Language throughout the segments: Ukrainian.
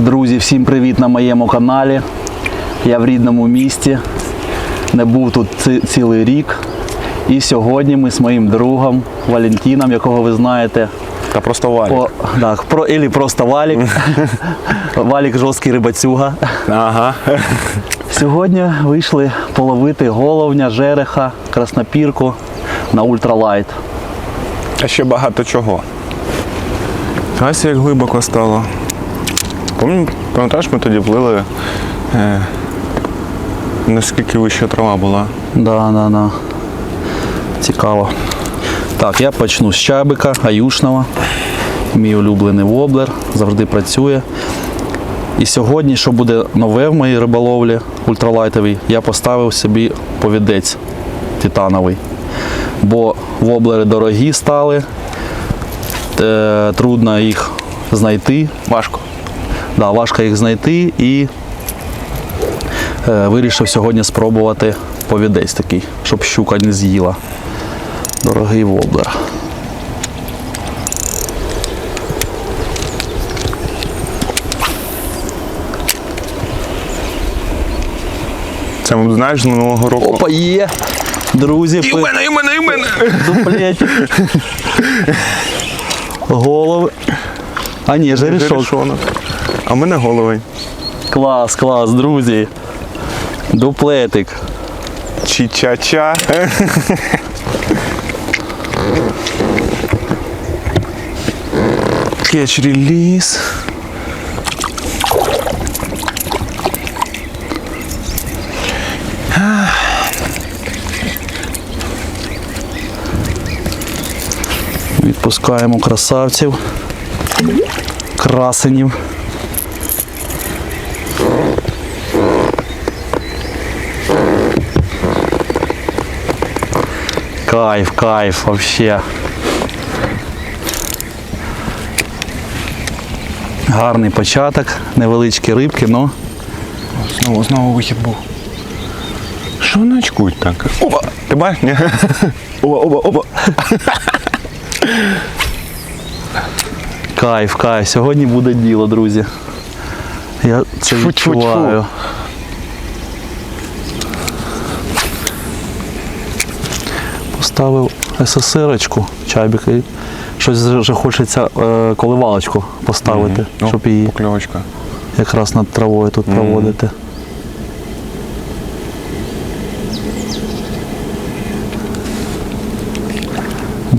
Друзі, всім привіт на моєму каналі. Я в рідному місті. Не був тут ці- цілий рік. І сьогодні ми з моїм другом Валентином, якого ви знаєте, Та просто валік. по, так, про, ілі просто Валік. Валік жорсткий рибацюга. Ага. Сьогодні вийшли половити головня, жереха, краснопірку на ультралайт. А ще багато чого. Ась як глибоко стало. Пам'ят- Пам'ятаєш, ми тоді плили, е, наскільки вища трава була. Да, да, да. Цікаво. Так, я почну з чабика, аюшного. Мій улюблений воблер, завжди працює. І сьогодні, що буде нове в моїй риболовлі ультралайтовій, я поставив собі повідець титановий. Бо воблери дорогі стали, е, трудно їх знайти. Важко. Да, важко їх знайти і е, вирішив сьогодні спробувати повідець такий, щоб щука не з'їла. Дорогий воблер. Це, знаєш, з минулого року. Опа, є! Друзі, І в пи- мене, і в мене, і в мене. Голови. А ні, жерішок. Жерешонок. А в мене головень. Клас, клас, друзі. Дуплетик. Чі-ча-ча. Кетч реліз. Відпускаємо красавців. Красенів. Кайф, кайф вообще. Гарний початок, невеличкі рибки, ну Знову, знову вихід був. Що вони очкують так? Опа! Ти бачиш? Опа, опа, опа. Кайф, кайф. Сьогодні буде діло, друзі. Я це Тьфу-тьфу-тьфу. відчуваю. Поставив СССРочку, чайбік, і щось вже хочеться е, коливалочку поставити, О, щоб її Покльовочка. якраз над травою тут проводити.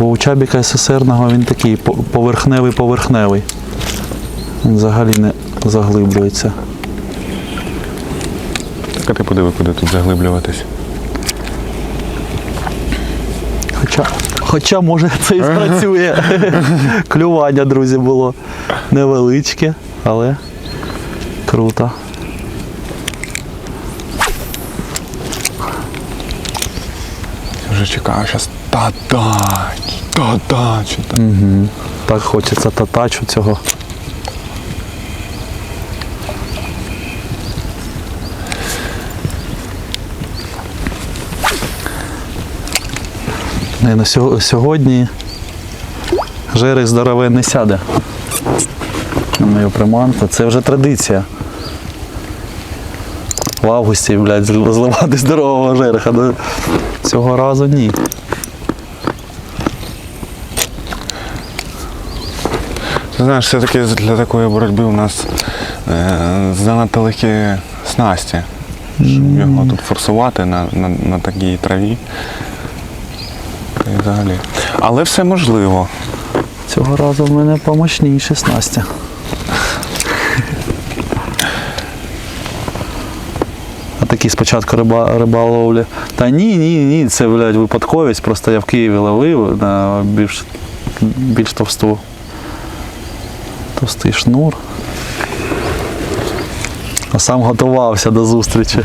Бо у чабіка СССРного він такий поверхневий-поверхневий. Він взагалі не заглиблюється. Так а ти подиви, куди тут заглиблюватись. Хоча, хоча може це і спрацює. Клювання, друзі, було невеличке, але круто. Вже чекаю, зараз та-тач, та-тач. та- Так хочеться татачу цього. Не, сьо- сьогодні жерех здорове не сяде. На мою приманку. Це вже традиція. В августі, блядь, зл- зливати здорового жереха. Цього разу ні. Ти знаєш, все-таки для такої боротьби у нас е, занадто легкі снасті. Щоб його тут форсувати на, на, на такій траві. Та й взагалі. Але все можливо. Цього разу в мене помощніше снастя. А такі спочатку риба, риболовлі. Та ні, ні, ні, це, блядь, випадковість. Просто я в Києві ловив на більш, більш товсту. Товстий шнур. А сам готувався до зустрічі.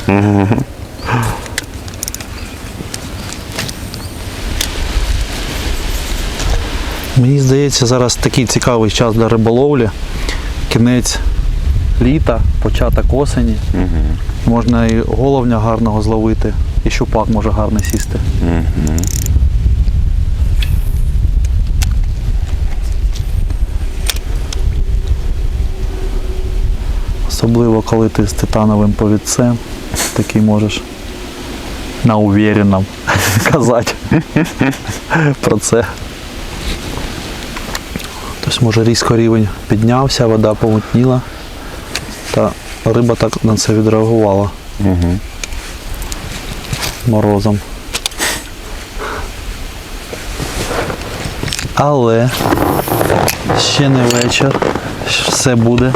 Мені здається, зараз такий цікавий час для риболовлі. Кінець літа, початок осені. Можна і головня гарного зловити, і щупак може гарно сісти. Особливо, коли ти з титановим повідцем, такий можеш на увіренном казати про це. Тобто, може, різко рівень піднявся, вода помутніла, та риба так на це відреагувала Угу. морозом. Але ще не вечір, все буде.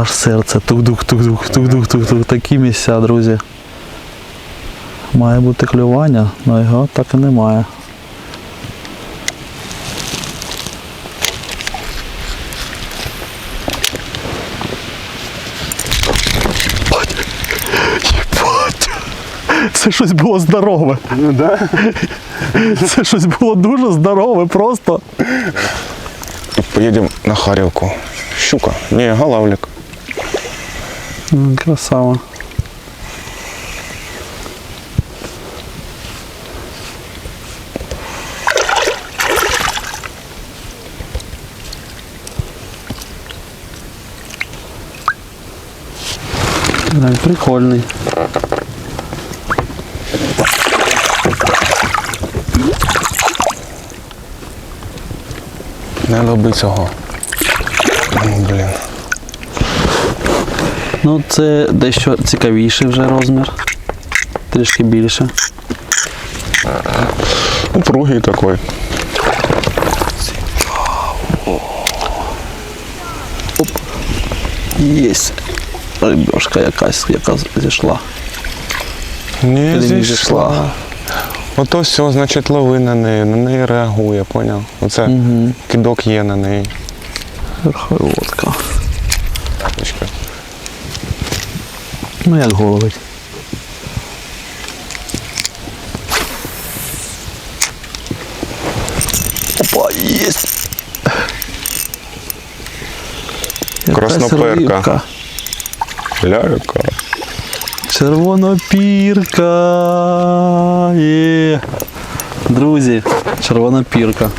Аж серце тук-дук-тук-дук, тук-дук-тук-тук. Такі місця, друзі. Має бути клювання, але його так і немає. Це щось було здорове. Ну да. Це щось було дуже здорове, просто. Поїдемо на Харівку. Щука. Ні, галавлик. Красава. Да, прикольний. Не роби цього. Блін. Ну, це дещо цікавіший вже розмір. Трішки більше. Упругий такий. Єсть. Рибешка якась, яка зійшла. Не не зійшла. зійшла. Ото все, значить, лови на неї, на неї реагує, поняв? Оце Угу. кидок є на неї. Верховодка. Тапочка. Ну як головить. Опа, єсть. Красноперка. Ляка. Червонопірка. Є. Друзі, червонопірка.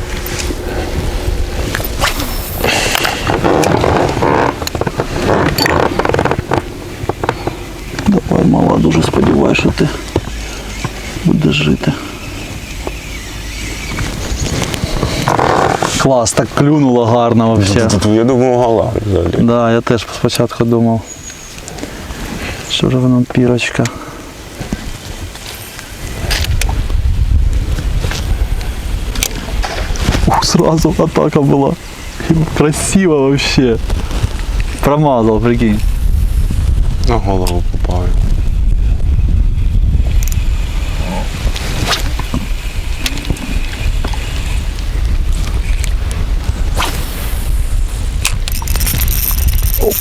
Мала, дуже сподіваюся, що ти будеш жити. Клас, так клюнуло гарно взагалі. Я думав, гала взагалі. Да, я теж спочатку думав. Що ж воно пірочка. Ух, сразу атака была. Красиво вообще. Промазал, прикинь. На голову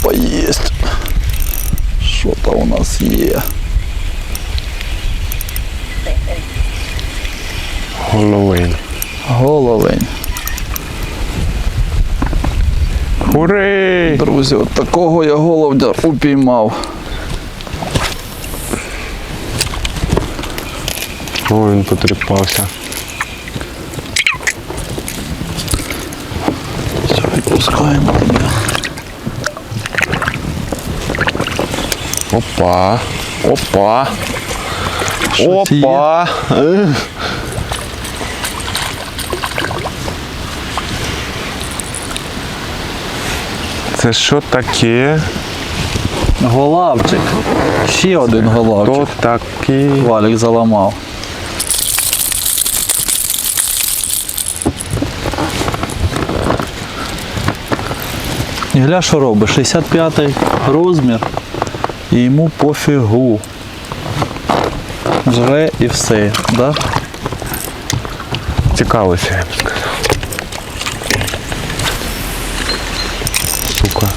попав. Опа. Что-то у нас є. Головень. Головень. Хурей! Друзі, от такого я головня упіймав. О, він потріпався. Все, відпускаємо тебе. Опа. Опа. Що? Опа. Це що таке? Голавчик. Ще один голавчик. То такий. Валік заламав. І гля, що робить? 65 розмір. І йому пофігу. Жре і все, да? Цікавився, я б сказав. Сука.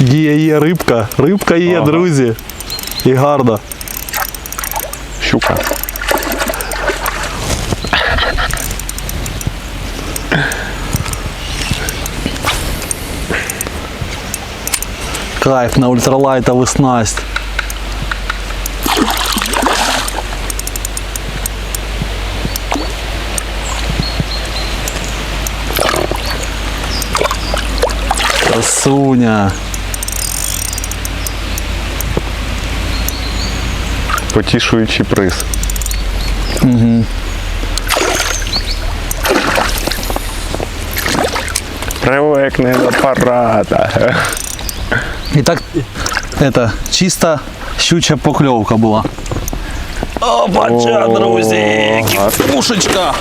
Є, є рибка. Рибка є, Ага. друзі. І гарна. Щука. кайф на ультралайтову снасть. Красуня. Потішуючий приз. Угу. Привикни до парада. І так, это, чисто щуча покльовка була. Опача, друзі! Пушечка!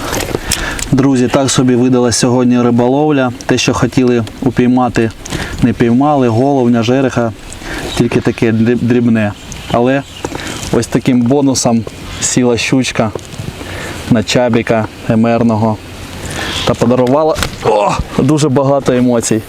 Друзі, так собі видалась сьогодні риболовля. Те, що хотіли упіймати, не піймали, головня, жереха, тільки таке дрібне. Але ось таким бонусом сіла щучка на чабіка емерного та подарувала о, дуже багато емоцій.